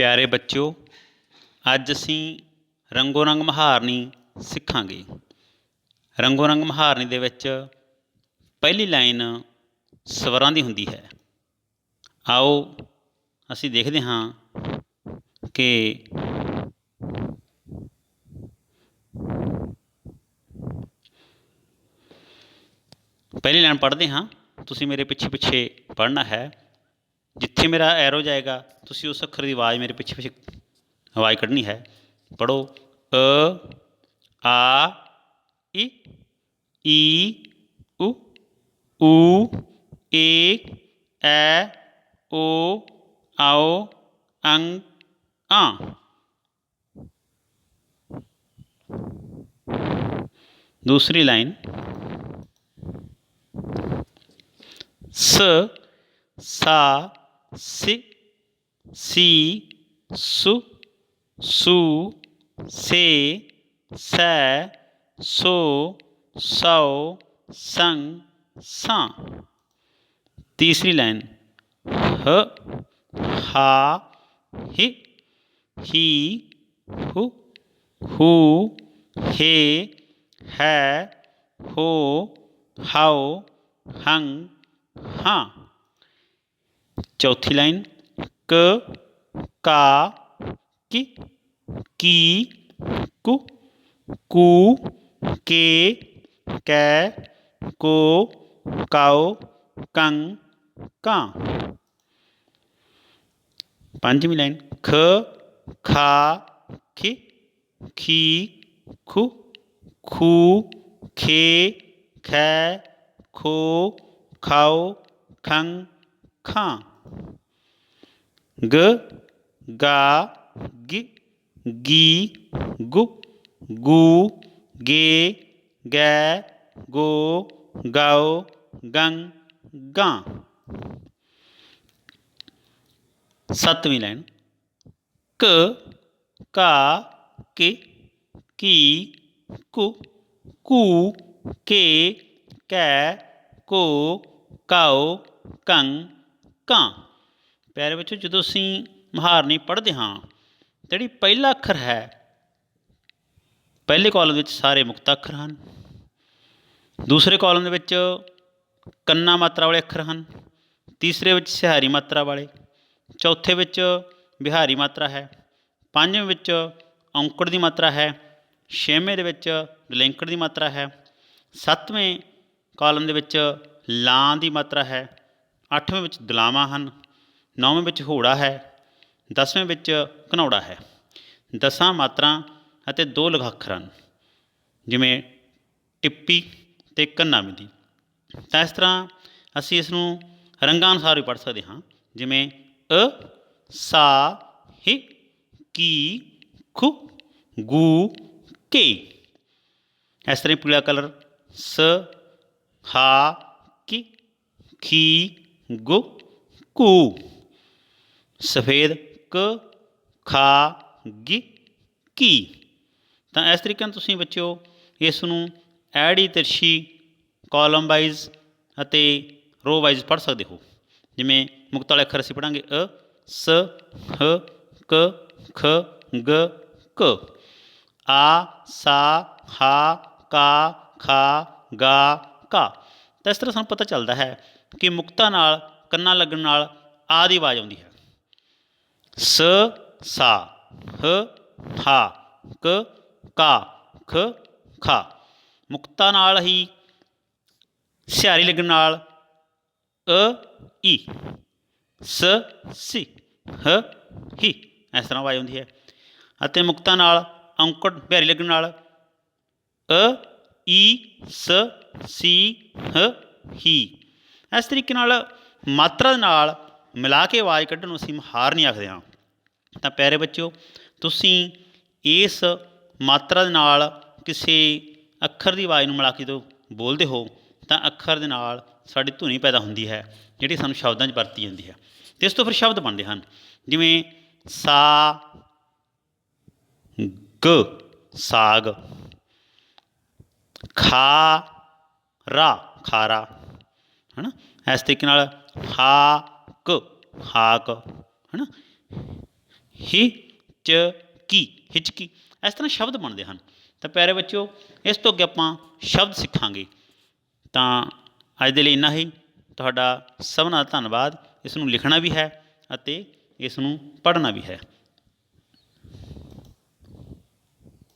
ਪਿਆਰੇ ਬੱਚਿਓ, ਅੱਜ ਅਸੀਂ ਰੰਗੋ ਰੰਗ ਮਹਾਰਨੀ ਸਿੱਖਾਂਗੇ। ਰੰਗੋ ਰੰਗ ਮਹਾਰਨੀ ਦੇ ਵਿੱਚ ਪਹਿਲੀ ਲਾਈਨ ਸਵਰਾਂ ਦੀ ਹੁੰਦੀ ਹੈ। ਆਓ ਅਸੀਂ ਦੇਖਦੇ ਹਾਂ ਕਿ ਪਹਿਲੀ ਲਾਈਨ ਪੜ੍ਹਦੇ ਹਾਂ। ਤੁਸੀਂ ਮੇਰੇ ਪਿੱਛੇ ਪਿੱਛੇ ਪੜ੍ਹਨਾ ਹੈ। ਜਿੱਥੇ ਮੇਰਾ ਐਰੋ ਜਾਏਗਾ ਤੁਸੀਂ ਉਸ ਅੱਖਰ ਦੀ ਆਵਾਜ਼ ਮੇਰੇ ਪਿੱਛੇ ਪਿੱਛੇ ਆਵਾਜ਼ ਕੱਢਣੀ ਹੈ ਪੜੋ ਅ ਆ ਈ ਈ ਉ ਊ ਏ ਐ ਓ ਆਓ ਅੰਗ ਆ ਦੂਸਰੀ ਲਾਈਨ ਸ ਸਾ ਸੀ ਸੀ ਸੁ ਸੂ ਸੇ ਸੈ ਸੋ ਸੌ ਸੰਗ ਸਾਂ ਤੀਸਰੀ ਲਾਈਨ ਹ ਹਾ ਹਿ ਹੀ ਹੁ ਹੂ ਹੇ ਹੈ ਹੋ ਹਾਉ ਹੰਗ ਹਾਂ ਚੌਥੀ ਲਾਈਨ ਕ ਕਾ ਕੀ ਕੀ ਕੁ ਕੂ ਕੇ ਕੈ ਕੋ ਕਾਉ ਕੰਗ ਕਾਂ ਪੰਜਵੀਂ ਲਾਈਨ ਖ ਖਾ ਖੀ ਖੀ ਖੁ ਖੂ ਖੇ ਖੈ ਖੋ ਖਾਉ ਖੰਗ ਖਾਂ ਗ, ਗਾ, ਗਿ, ਗੀ, ਗੁ, ਗੂ, ਗੇ, ਗੈ, ਗੋ ਗਾਓ ਗੰਗ ਗਾਂ। ਸੱਤਵੀਂ ਲਾਈਨ। ਕ, ਕਾ, ਕਿ, ਕੀ, ਕੁ, ਕੂ, ਕੇ, ਕੈ, ਕੋ, ਕਾਉ, ਕੰਗ, ਕਾਂ। ਪਿਆਰੇ ਬੱਚੋ ਜਦੋਂ ਅਸੀਂ ਮਹਾਰਨੀ ਪੜ੍ਹਦੇ ਹਾਂ, ਜਿਹੜੀ ਪਹਿਲਾ ਅੱਖਰ ਹੈ, ਪਹਿਲੇ ਕਾਲਮ ਵਿੱਚ ਸਾਰੇ ਮੁਕਤ ਅੱਖਰ ਹਨ। ਦੂਸਰੇ ਕਾਲਮ ਦੇ ਵਿੱਚ ਕੰਨਾ ਮਾਤਰਾ ਵਾਲੇ ਅੱਖਰ ਹਨ। ਤੀਸਰੇ ਵਿੱਚ ਸਿਹਾਰੀ ਮਾਤਰਾ ਵਾਲੇ, ਚੌਥੇ ਵਿੱਚ ਬਿਹਾਰੀ ਮਾਤਰਾ ਹੈ। ਪੰਜਵੇਂ ਵਿੱਚ ਔਂਕੜ ਦੀ ਮਾਤਰਾ ਹੈ। ਛੇਵੇਂ ਦੇ ਵਿੱਚ ਡਲੈਂਕੜ ਦੀ ਮਾਤਰਾ ਹੈ। ਸੱਤਵੇਂ ਕਾਲਮ ਦੇ ਵਿੱਚ ਲਾਂ ਦੀ ਮਾਤਰਾ ਹੈ। ਅੱਠਵੇਂ ਵਿੱਚ ਦਲਾਵਾਂ ਹਨ। ਨੌਵੇਂ ਵਿੱਚ ਹੋੜਾ ਹੈ, ਦਸਵੇਂ ਵਿੱਚ ਘਨੌੜਾ ਹੈ। ਦਸਾਂ ਮਾਤਰਾ ਅਤੇ ਦੋ ਲਗਾਖਰ ਹਨ ਜਿਵੇਂ ਟਿੱਪੀ ਤੇ ਕੰਨਾ ਬਿੰਦੀ ਤਾਂ ਇਸ ਤਰ੍ਹਾਂ ਅਸੀਂ ਇਸ ਨੂੰ ਰੰਗਾਂ ਅਨੁਸਾਰ ਵੀ ਪੜ੍ਹ ਸਕਦੇ ਹਾਂ, ਜਿਵੇਂ ਅ, ਸਾ, ਹਿ, ਕੀ, ਖੁ, ਗੂ, ਕੇ। ਇਸ ਤਰ੍ਹਾਂ ਹੀ ਪੀਲਾ ਕਲਰ ਸ, ਹਾ, ਕੀ, ਖੀ, ਗੁ, ਕੂ। ਸਫੇਦ ਕ, ਖਾ, ਗਿ, ਕੀ। ਤਾਂ ਇਸ ਤਰੀਕੇ ਨਾਲ ਤੁਸੀਂ ਬੱਚਿਓ ਇਸ ਨੂੰ ਐੜੀ ਤਿਰਸ਼ੀ ਕਾਲਮ ਵਾਈਜ਼ ਅਤੇ ਰੋ ਵਾਈਜ਼ ਪੜ੍ਹ ਸਕਦੇ ਹੋ। ਜਿਵੇਂ ਮੁਕਤ ਵਾਲੇ ਅੱਖਰ ਅਸੀਂ ਪੜਾਂਗੇ ਅ, ਸ, ਹ, ਕ, ਖ, ਗ, ਕ। ਆ, ਸਾ, ਹਾ, ਕਾ, ਖਾ, ਗਾ, ਕਾ। ਤਾਂ ਇਸ ਤਰ੍ਹਾਂ ਸਾਨੂੰ ਪਤਾ ਚੱਲਦਾ ਹੈ ਕਿ ਮੁਕਤਾ ਨਾਲ, ਕੰਨਾਂ ਲੱਗਣ ਨਾਲ ਆ ਦੀ ਆਵਾਜ਼ ਆਉਂਦੀ ਹੈ। ਸ, ਸਾ, ਹ ਹਾ ਕ, ਕਾ, ਖ, ਖਾ। ਮੁਕਤਾ ਨਾਲ ਹੀ, ਸਿਹਾਰੀ ਲੱਗਣ ਨਾਲ, ਅ, ਈ। ਸ, ਸੀ, ਹ, ਹੀ। ਇਸ ਤਰ੍ਹਾਂ ਆਵਾਜ਼ ਆਉਂਦੀ ਹੈ। ਅਤੇ ਮੁਕਤਾ ਨਾਲ ਔਂਕੜ ਬਿਹਾਰੀ ਲੱਗਣ ਨਾਲ, ਅ, ਈ, ਸ, ਸੀ, ਹ, ਹੀ। ਇਸ ਤਰੀਕੇ ਨਾਲ ਮਾਤਰਾ ਦੇ ਨਾਲ ਮਿਲਾ ਕੇ ਆਵਾਜ਼ ਕੱਢਣ ਨੂੰ ਅਸੀਂ ਹਾਰ ਨਹੀਂ ਆਖਦੇ ਹਾਂ। ਤਾਂ ਪਿਆਰੇ ਬੱਚਿਓ, ਤੁਸੀਂ ਇਸ ਮਾਤਰਾ ਦੇ ਨਾਲ ਕਿਸੇ ਅੱਖਰ ਦੀ ਆਵਾਜ਼ ਨੂੰ ਮਿਲਾ ਕੇ ਜਦੋਂ ਬੋਲਦੇ ਹੋ, ਤਾਂ ਅੱਖਰ ਦੇ ਨਾਲ ਸਾਡੀ ਧੁਨੀ ਪੈਦਾ ਹੁੰਦੀ ਹੈ, ਜਿਹੜੀ ਸਾਨੂੰ ਸ਼ਬਦਾਂ 'ਚ ਵਰਤੀ ਜਾਂਦੀ ਹੈ। ਤੇ ਇਸ ਤੋਂ ਫਿਰ ਸ਼ਬਦ ਬਣਦੇ ਹਨ, ਜਿਵੇਂ ਸਾ, ਗ, ਸਾਗ, ਖਾ, ਰਾ, ਖਾਰਾ, ਹਨਾ? ਇਸ ਤਰੀਕੇ ਨਾਲ ਹਾ, ਕ, ਹਾਕ, ਹਨਾ? ਹੀ ਕੀ ਹਿਚਕੀ। ਇਸ ਤਰ੍ਹਾਂ ਸ਼ਬਦ ਬਣਦੇ ਹਨ। ਤਾਂ ਪਿਆਰੇ ਬੱਚਿਓ, ਇਸ ਤੋਂ ਅੱਗੇ ਆਪਾਂ ਸ਼ਬਦ ਸਿੱਖਾਂਗੇ। ਤਾਂ ਅੱਜ ਦੇ ਲਈ ਇੰਨਾ ਹੀ। ਤੁਹਾਡਾ ਸਭਨਾਂ ਦਾ ਧੰਨਵਾਦ। ਇਸ ਨੂੰ ਲਿਖਣਾ ਵੀ ਹੈ ਅਤੇ ਇਸ ਨੂੰ ਪੜ੍ਹਨਾ ਵੀ ਹੈ।